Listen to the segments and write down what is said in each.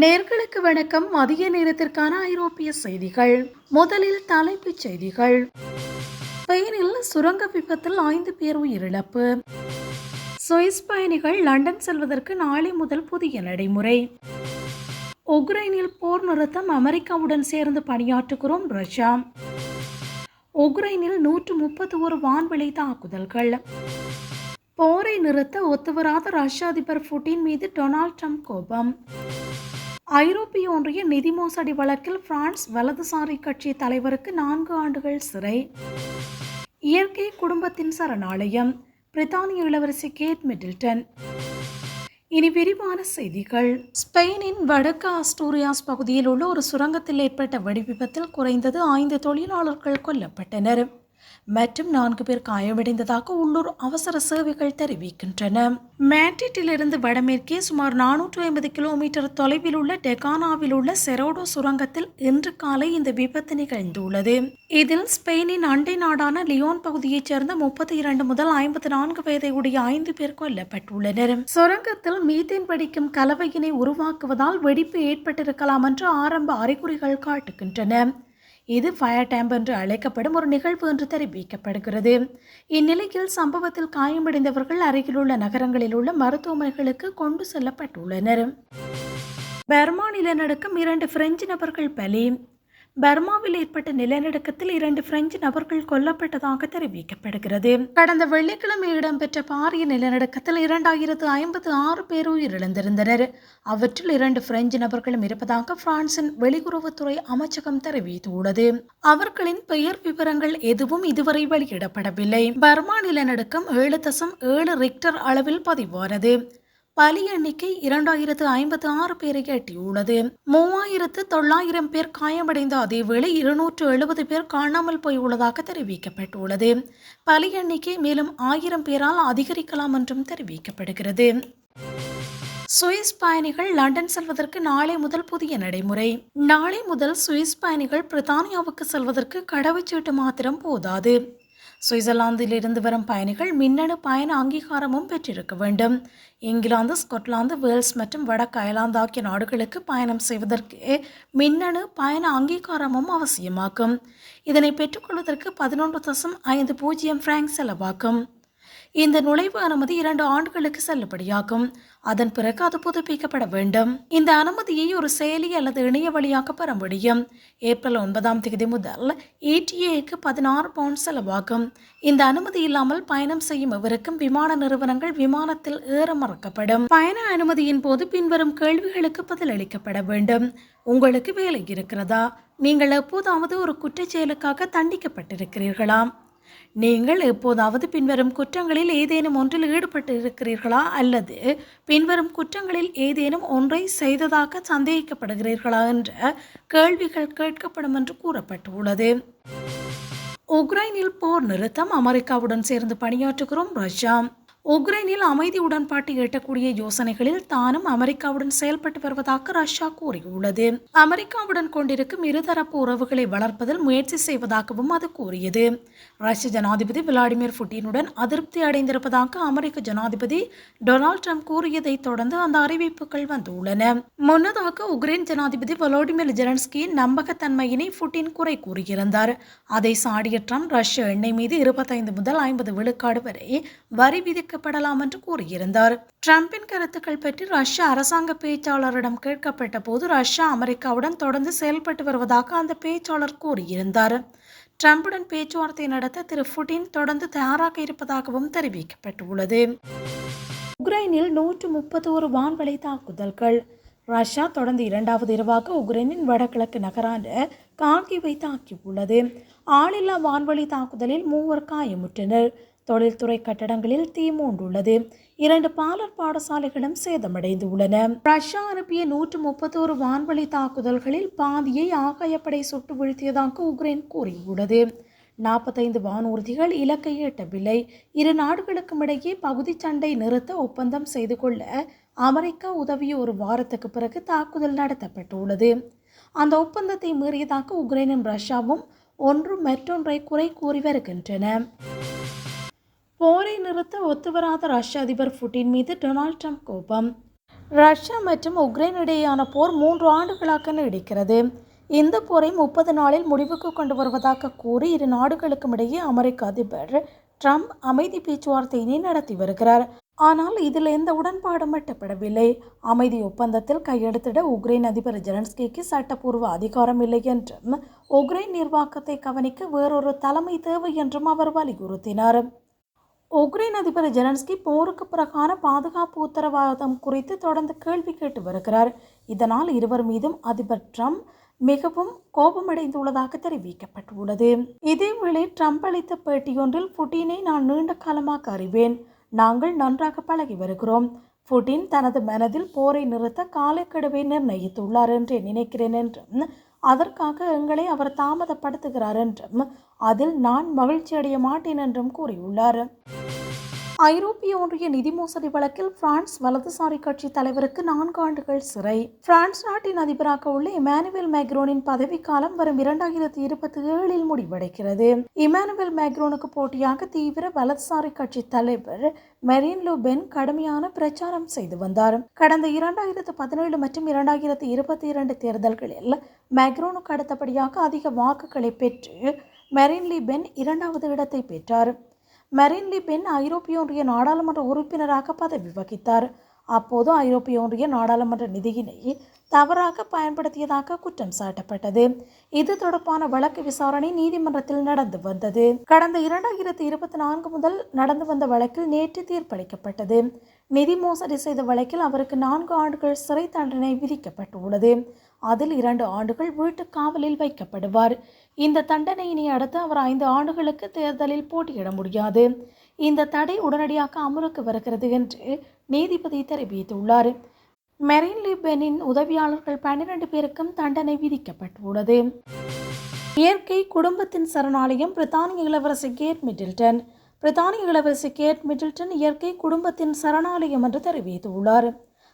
நேர்களுக்கு வணக்கம். மதிய நேரத்திற்கான ஐரோப்பிய செய்திகள். முதலில் தலைப்புச் செய்திகள். ஸ்பெயினில் சுரங்க விபத்தில் ஐந்து பேர் உயிரிழப்பு. சுவிஸ் பயணிகள் லண்டன் செல்வதற்கு நாளை முதல் புதிய நடைமுறை. உக்ரைனில் போர் நிறுத்தம் அமெரிக்காவுடன் சேர்ந்து பணியாற்றுகிறோம் ரஷ்யா. உக்ரைனில் நூற்று முப்பத்தி ஒரு வான்வெளி தாக்குதல்கள். போரை நிறுத்த ஒத்துவராத ரஷ்ய அதிபர் புட்டின் மீது டொனால்ட் ட்ரம்ப் கோபம். ஐரோப்பிய ஒன்றிய நிதி மோசடி வழக்கில் பிரான்ஸ் வலதுசாரி கட்சி தலைவருக்கு நான்கு ஆண்டுகள் சிறை. இயற்கை குடும்பத்தின் சரணாலயம். பிரித்தானிய இளவரசி கேட் மிடில்டன். இனி விரிவான செய்திகள். ஸ்பெயினின் வடக்கு ஆஸ்டூரியாஸ் பகுதியில் உள்ள ஒரு சுரங்கத்தில் ஏற்பட்ட வெடிவிபத்தில் குறைந்தது ஐந்து தொழிலாளர்கள் கொல்லப்பட்டனர். மற்றும் நான்கு பேர் காயமடைந்ததாக உள்ளூர் அவசர சேவைகள் தெரிவிக்கின்றன. மேட்ரிட்டிலிருந்து வடமேற்கே சுமார் நானூற்று ஐம்பது கிலோமீட்டர் தொலைவில் உள்ள டெகானாவில் உள்ள செரோடோ சுரங்கத்தில் இன்று காலை இந்த விபத்து நிகழ்ந்துள்ளது. இதில் ஸ்பெயினின் அண்டை நாடான லியோன் பகுதியைச் சேர்ந்த முப்பத்தி இரண்டு முதல் ஐம்பத்தி நான்கு வயதை உடைய ஐந்து பேர் கொல்லப்பட்டுள்ளனர். சுரங்கத்தில் மீத்தேன் வெடிக்கும் கலவையினை உருவாக்குவதால் வெடிப்பு ஏற்பட்டிருக்கலாம் என்று ஆரம்ப அறிகுறிகள் காட்டுகின்றன. இது ஃபயர் டேம்ப் என்று அழைக்கப்படும் ஒரு நிகழ்வு என்று தெரிவிக்கப்படுகிறது. இந்நிலையில் சம்பவத்தில் காயமடைந்தவர்கள் அருகிலுள்ள நகரங்களில் உள்ள மருத்துவமனைகளுக்கு கொண்டு செல்லப்பட்டுள்ளனர். பெர்மானில நிலநடுக்கம் இரண்டு பிரெஞ்சு நபர்கள் பலி பர்மாவில் ஏற்பட்ட நிலநடுக்கத்தில் இரண்டு பிரெஞ்சு நபர்கள் கொல்லப்பட்டதாக தெரிவிக்கப்படுகிறது. கடந்த வெள்ளிக்கிழமை இடம்பெற்ற பாரிய நிலநடுக்கத்தில் இரண்டாயிரத்து ஐம்பத்து ஆறு பேர் உயிரிழந்திருந்தனர். அவற்றில் இரண்டு பிரெஞ்சு நபர்களும் இருப்பதாக பிரான்சின் வெளியுறவுத்துறை அமைச்சகம் தெரிவித்துள்ளது. அவர்களின் பெயர் விவரங்கள் எதுவும் இதுவரை வெளியிடப்படவில்லை. பர்மா நிலநடுக்கம் ஏழு தசம் ஏழு ரிக்டர் அளவில் பதிவானது. பலி எண்ணிக்கை இரண்டாயிரத்து ஐம்பத்து ஆறு பேரை எட்டியுள்ளது. மூவாயிரத்து தொள்ளாயிரம் பேர் காயமடைந்த அதேவேளை இருநூற்று எழுபது பேர் காணாமல் போயுள்ளதாக தெரிவிக்கப்பட்டுள்ளது. பலி எண்ணிக்கை மேலும் ஆயிரம் பேரால் அதிகரிக்கலாம் என்றும் தெரிவிக்கப்படுகிறது. சுவிஸ் பயணிகள் லண்டன் செல்வதற்கு நாளை முதல் புதிய நடைமுறை. நாளை முதல் சுவிஸ் பயணிகள் பிரித்தானியாவுக்கு செல்வதற்கு கடவுச்சீட்டு மாத்திரம் போதாது. சுவிட்சர்லாந்திலிருந்து வரும் பயணிகள் மின்னணு பயண அங்கீகாரமும் பெற்றிருக்க வேண்டும். இங்கிலாந்து ஸ்கொட்லாந்து வேல்ஸ் மற்றும் வடக்கு அயர்லாந்து ஆகிய நாடுகளுக்கு பயணம் செய்வதற்கு மின்னணு பயண அங்கீகாரமும் அவசியமாகும். இதனை பெற்றுக்கொள்வதற்கு பதினொன்று தசம் ஐந்து பூஜ்ஜியம் பிராங்க் செலவாகும். இந்த நுழைவு அனுமதி இரண்டு ஆண்டுகளுக்கு செல்லுபடியாகும். அதன் பிறகு அது புதுப்பிக்கப்பட வேண்டும். இந்த அனுமதியை ஒரு செயலி அல்லது இணைய வழியாக பெற முடியும். ஏப்ரல் ஒன்பதாம் தேதி முதல் ஏடிஏக்கு பதினாறு பவுண்ட் செலவாகும். இந்த அனுமதி இல்லாமல் பயணம் செய்யும் இவருக்கும் விமான நிறுவனங்கள் விமானத்தில் ஏற மறக்கப்படும். பயண அனுமதியின் போது பின்வரும் கேள்விகளுக்கு பதிலளிக்கப்பட வேண்டும். உங்களுக்கு வேலை இருக்கிறதா? நீங்கள் எப்போதாவது ஒரு குற்றச்செயலுக்காக தண்டிக்கப்பட்டிருக்கிறீர்களா? நீங்கள் எப்போதாவது பின்வரும் குற்றங்களில் ஏதேனும் ஒன்றில் ஈடுபட்டு இருக்கிறீர்களா அல்லது பின்வரும் குற்றங்களில் ஏதேனும் ஒன்றை செய்ததாக சந்தேகிக்கப்படுகிறீர்களா? என்ற கேள்விகள் கேட்கப்படும் என்று கூறப்பட்டுள்ளது. உக்ரைனில் போர் நிறுத்தம் அமெரிக்காவுடன் சேர்ந்து பணியாற்றுகிறோம் ரஷ்யா. உக்ரைனில் அமைதி உடன்பாட்டை எட்டக்கூடிய யோசனைகளில் தானும் அமெரிக்காவுடன் செயல்பட்டு வருவதாக ரஷ்யா கூறியுள்ளது. அமெரிக்காவுடன் கொண்டிருக்கும் இருதரப்பு உறவுகளை வளர்ப்பதில் முயற்சி செய்வதாகவும் அது கூறியது. ரஷ்ய ஜனாதிபதி விளாடிமிர் புட்டினுடன் அதிருப்தி அடைந்திருப்பதாக அமெரிக்க ஜனாதிபதி டொனால்ட் ட்ரம்ப் கூறியதை தொடர்ந்து அந்த அறிவிப்புகள் வந்துள்ளன. முன்னதாக உக்ரைன் ஜனாதிபதி வலோடிமிர் ஜெலன்ஸ்கியின் நம்பகத்தன்மையினை புட்டின் குறை கூறியிருந்தார். அதை சாடிய ட்ரம்ப் ரஷ்ய எண்ணெய் மீது இருபத்தைந்து முதல் ஐம்பது விழுக்காடு வரை வரி விதிக்க தெரிவிக்கப்படலாம் என்று கூறியிருந்தார். ட்ரம்பின் கருத்துக்கள் பற்றி ரஷ்ய அரசாங்க பேச்சாளரிடம் கேட்கப்பட்ட போது ரஷ்யா அமெரிக்காவுடன் தொடர்ந்து செயல்பட்டு வருவதாக அந்த பேச்சாளர் கூறியிருந்தார். டிரம்புடன் பேச்சுவார்த்தை நடத்த திரு புட்டின் தொடர்ந்து தயாராக இருப்பதாகவும் தெரிவிக்கப்பட்டுள்ளது. உக்ரைனில் நூற்று முப்பது ஒரு வான்வழி தாக்குதல்கள். ரஷ்யா தொடர்ந்து இரண்டாவது இரவாக உக்ரைனின் வடகிழக்கு நகரான கார்கிவை தாக்கியுள்ளது. ஆளில்லா வான்வழி தாக்குதலில் மூவர் காயமுற்றனர். தொழில்துறை கட்டடங்களில் தீ மூண்டுள்ளது. இரண்டு பாலர் பாடசாலைகளும் சேதமடைந்துள்ளன ரஷ்யா அனுப்பிய நூற்று முப்பத்தோரு வான்வழி தாக்குதல்களில் பாதியை ஆகாயப்படை சுட்டு வீழ்த்தியதாக உக்ரைன் கூறியுள்ளது. நாற்பத்தைந்து வானூர்திகள் இலக்கை எட்டவில்லை. இரு நாடுகளுக்கும் இடையே பகுதி சண்டை நிறுத்த ஒப்பந்தம் செய்து கொள்ள அமெரிக்கா உதவிய ஒரு வாரத்துக்கு பிறகு தாக்குதல் நடத்தப்பட்டுள்ளது. அந்த ஒப்பந்தத்தை மீறியதாக உக்ரைனும் ரஷ்யாவும் ஒன்று மற்றொன்றை குறை கூறி வருகின்றன. போரை நிறுத்த ஒத்துவராத ரஷ்ய அதிபர் புட்டின் மீது டொனால்ட் ட்ரம்ப் கோபம். ரஷ்யா மற்றும் உக்ரைன் இடையேயான போர் மூன்று ஆண்டுகளாக நீடிக்கிறது. இந்த போரை முப்பது நாளில் முடிவுக்கு கொண்டு வருவதாக கூறி இரு நாடுகளுக்கும் இடையே அமெரிக்க அதிபர் ட்ரம்ப் அமைதி பேச்சுவார்த்தையினை நடத்தி வருகிறார். ஆனால் இதில் எந்த உடன்பாடும் எட்டப்படவில்லை. அமைதி ஒப்பந்தத்தில் கையெழுத்திட உக்ரைன் அதிபர் ஜெலன்ஸ்கிக்கு சட்டப்பூர்வ அதிகாரம் இல்லை என்றும் உக்ரைன் நிர்வாகத்தை கவனிக்க வேறொரு தலைமை தேவை என்றும் அவர் வலியுறுத்தினார். உக்ரைன் அதிபர் ஜெலன்ஸ்கி போருக்கு பிறகான பாதுகாப்பு உத்தரவாதம் குறித்து தொடர்ந்து கேள்வி கேட்டு வருகிறார். இதனால் இருவர் மீதும் அதிபர் ட்ரம்ப் மிகவும் கோபமடைந்துள்ளதாக தெரிவிக்கப்பட்டுள்ளது. இதேவேளை ட்ரம்ப் அளித்த பேட்டியொன்றில் புட்டினை நான் நீண்ட காலமாக அறிவேன். நாங்கள் நன்றாக பழகி வருகிறோம். புட்டின் தனது மனதில் போரை நிறுத்த காலக்கெடுவை நிர்ணயித்துள்ளார் என்றே நினைக்கிறேன் என்றும் அதற்காக எங்களை அவர் தாமதப்படுத்துகிறார் என்றும் அதில் நான் மகிழ்ச்சி அடைய மாட்டேன் என்றும் கூறியுள்ளார். ஐரோப்பிய ஒன்றிய நிதி மோசடி வழக்கில் பிரான்ஸ் வலதுசாரி கட்சி தலைவருக்கு நான்கு ஆண்டுகள் சிறை. பிரான்ஸ் நாட்டின் அதிபராக உள்ள இமானுவேல் மேக்ரோனின் பதவிக்காலம் வரும் இரண்டாயிரத்தி இருபத்தி ஏழில் முடிவடைகிறது. இமானுவேல் மேக்ரோனுக்கு போட்டியாக தீவிர வலதுசாரி கட்சி தலைவர் மெரின் லூபென் கடுமையான பிரச்சாரம் செய்து வந்தார். கடந்த இரண்டாயிரத்து பதினேழு மற்றும் இரண்டாயிரத்தி இருபத்தி இரண்டு தேர்தல்களில் மேக்ரோனுக்கு அடுத்தபடியாக அதிக வாக்குகளை பெற்று மெரின் லீபென் இரண்டாவது இடத்தை பெற்றார். மெரின் லிபென் ஐரோப்பிய ஒன்றிய நாடாளுமன்ற உறுப்பினராக பதவி வகித்தார். அப்போது ஐரோப்பிய ஒன்றிய நாடாளுமன்ற நிதியினை தவறாக பயன்படுத்தியதாக குற்றம் சாட்டப்பட்டது. இது தொடர்பான வழக்கு விசாரணை நீதிமன்றத்தில் நடந்து வந்தது. கடந்த இரண்டாயிரத்தி இருபத்தி நான்கு முதல் நடந்து வந்த வழக்கில் நேற்று தீர்ப்பளிக்கப்பட்டது. நிதி மோசடி செய்த வழக்கில் அவருக்கு நான்கு ஆண்டுகள் சிறை தண்டனை விதிக்கப்பட்டுள்ளது. அதில் இரண்டு ஆண்டுகள் வீட்டு காவலில் வைக்கப்படுவார். இந்த தண்டனையினை அடுத்து அவர் ஐந்து ஆண்டுகளுக்கு தேர்தலில் போட்டியிட முடியாது. இந்த தடை உடனடியாக அமலுக்கு வருகிறது என்று நீதிபதி தெரிவித்துள்ளார். மெரின் லிபெனின் உதவியாளர்கள் பன்னிரண்டு பேருக்கும் தண்டனை விதிக்கப்பட்டுள்ளது. இயற்கை குடும்பத்தின் சரணாலயம் பிரித்தானிய இளவரசி கேட் மிடில்டன். பிரித்தானிய இளவரசி கேட் மிடில்டன் இயற்கை குடும்பத்தின் சரணாலயம் என்று தெரிவித்துள்ளார்.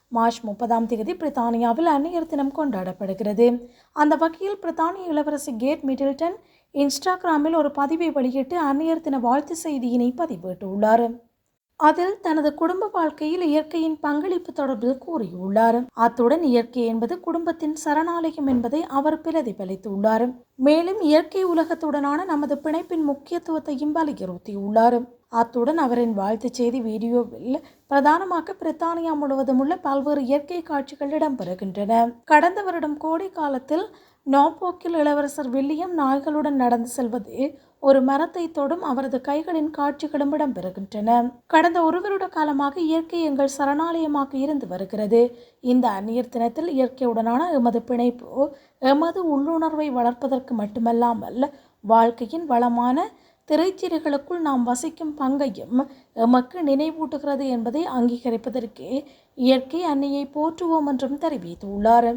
மார்ச் முப்பதாம் தேதி பிரித்தானியாவில் அந்நியர் தினம் கொண்டாடப்படுகிறது. அந்த வகையில் பிரித்தானிய இளவரசி கேட் மிடில்டன் இன்ஸ்டாகிராமில் ஒரு பதிவை வெளியிட்டு அந்நியர் தின வாழ்த்து செய்தியினை பதிவிட்டுள்ளார். அதில் தனது குடும்ப வாழ்க்கையில் இயற்கையின் பங்களிப்பு தொடர்பில் கூறியுள்ளார். அத்துடன் இயற்கை என்பது குடும்பத்தின் சரணாலயம் என்பதை அவர் பிரதிபலித்துள்ளார். மேலும் இயற்கை உலகத்துடனான நமது பிணைப்பின் முக்கியத்துவத்தையும் வலியுறுத்தியுள்ளார். அத்துடன் அவரின் வாழ்த்துச் செய்தி வீடியோவில் பிரதானமாக பிரித்தானியா முழுவதும் உள்ள பல்வேறு இயற்கை காட்சிகள் இடம்பெறுகின்றன. கடந்த வருடம் கோடை காலத்தில் நோபோக்கில் இளவரசர் வில்லியம் நாய்களுடன் நடந்து செல்வது ஒரு மரத்தை தொடும் அவரது கைகளின் காட்சிகளும் இடம்பெறுகின்றன. கடந்த ஒரு வருட காலமாக இயற்கை எங்கள் சரணாலயமாக இருந்து வருகிறது. இந்த அந்நியர் தினத்தில் இயற்கையுடனான எமது பிணைப்பு எமது உள்ளுணர்வை வளர்ப்பதற்கு மட்டுமல்லாமல் வாழ்க்கையின் வளமான திரைச்சீரைகளுக்குள் நாம் வசிக்கும் பங்கையும் எமக்கு நினைவூட்டுகிறது என்பதை அங்கீகரிப்பதற்கு இயற்கை அன்னையை போற்றுவோம் என்றும் தெரிவித்துள்ளார்.